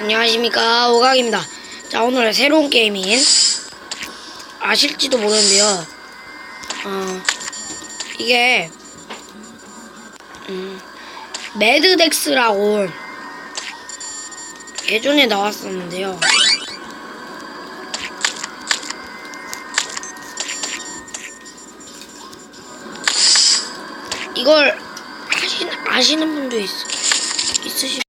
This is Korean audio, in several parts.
안녕하십니까 오각입니다. 자 오늘의 새로운 게임인 아실지도 모르는데요. 어 이게 음 매드덱스라고 예전에 나왔었는데요. 이걸 아시는 아시는 분도 있, 있으시.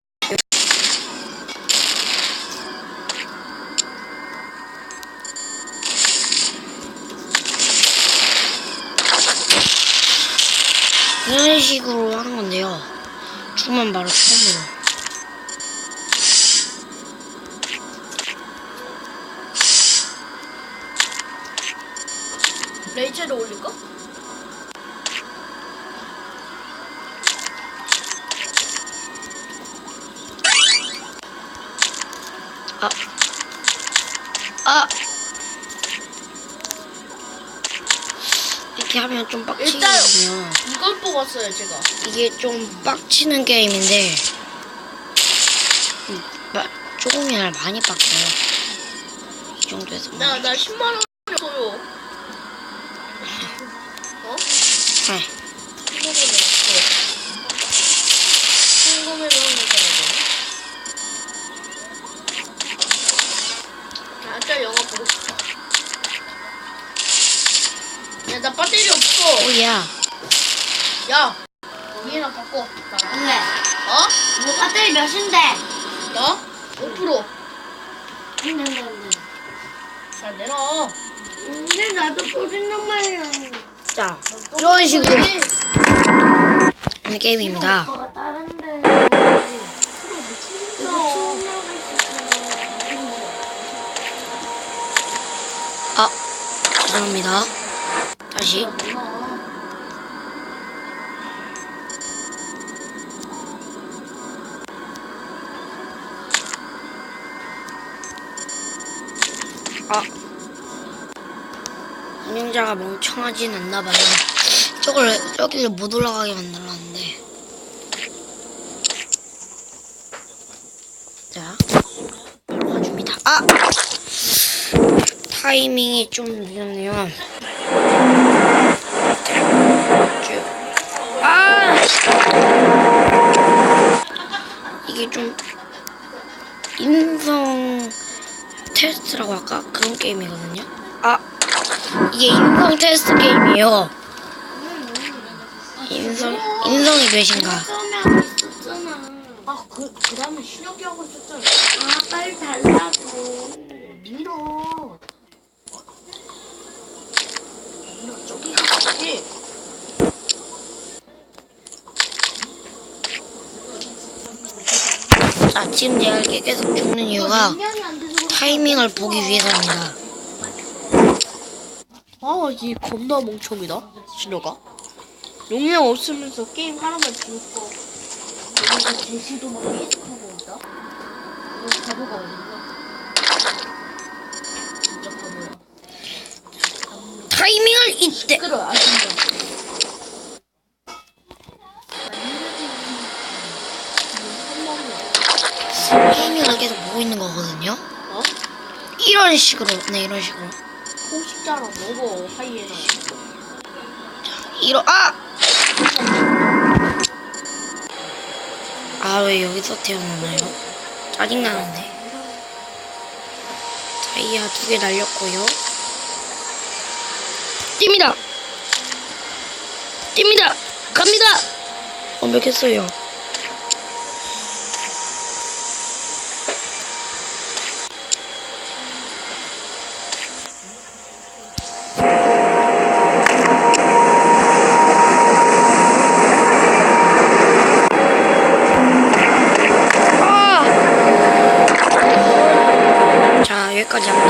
이런 식으로 하는 건데요. 주문 바로 처음으로. 레이첼을 올릴까? 아. 아. 이렇게 하면 좀 빡치거든요. 이걸 뽑았어요 제가 이게 좀 빡치는 게임인데 음, 마- 조금이나 많이 빡쳐요. 이 정도에서. 나, 나 10만원 줬어요 어? 네. 한국에 냈어 한국에 넣으니까 나 진짜 영화 보고 싶다 야 나 배터리 없어 오야. 야 얘랑 바꿔 나랑 왜? 어? 뭐 배터리 몇인데? 나? 5% 안돼 안돼 안돼. 잘 내놔 근데 나도 보신단 말이야. 자, 이런 식으로 하는 게임입니다. 오빠가 다른데. 아, 죄송합니다. 다시. 아. 운영자가 멍청하진 않나봐요. 저걸, 저기를 못 올라가게 만들었는데. 자, 바로 가줍니다. 아! 타이밍이 좀 늦었네요. 쭉. 아! 이게 좀 인성 테스트라고 할까? 그런 게임이거든요. 아! 이게 인성 테스트 게임이에요. 인성, 인성이 몇인가? 있었잖아. 아그 그 다음에 신혁이 하고 있었잖아 아 빨리 달라고. 밀어 나 저기 가지 아, 지금 제가 이렇게 계속 죽는 이유가 타이밍을 보기 위해서입니다. 아, 이 겁나 멍청이다, 신호가. 용량 없으면서 게임 하나만 죽고. 여기가 제시도 막 계속 하고 있다. 이거 바보가 어딨나? 진짜 바보야. 타이밍을 이때! 끌어, 아, 진짜. 타이밍을 계속 보고 있는 거거든요. 어? 이런 식으로, 네, 이런 식으로. 포식자랑 먹어, 하이에나. 이런, 아! 아, 왜 여기서 태어나나요? 짜증 나는데. 다이아 두 개 날렸고요. 뜁니다! 뜁니다! 갑니다! 완벽했어요. con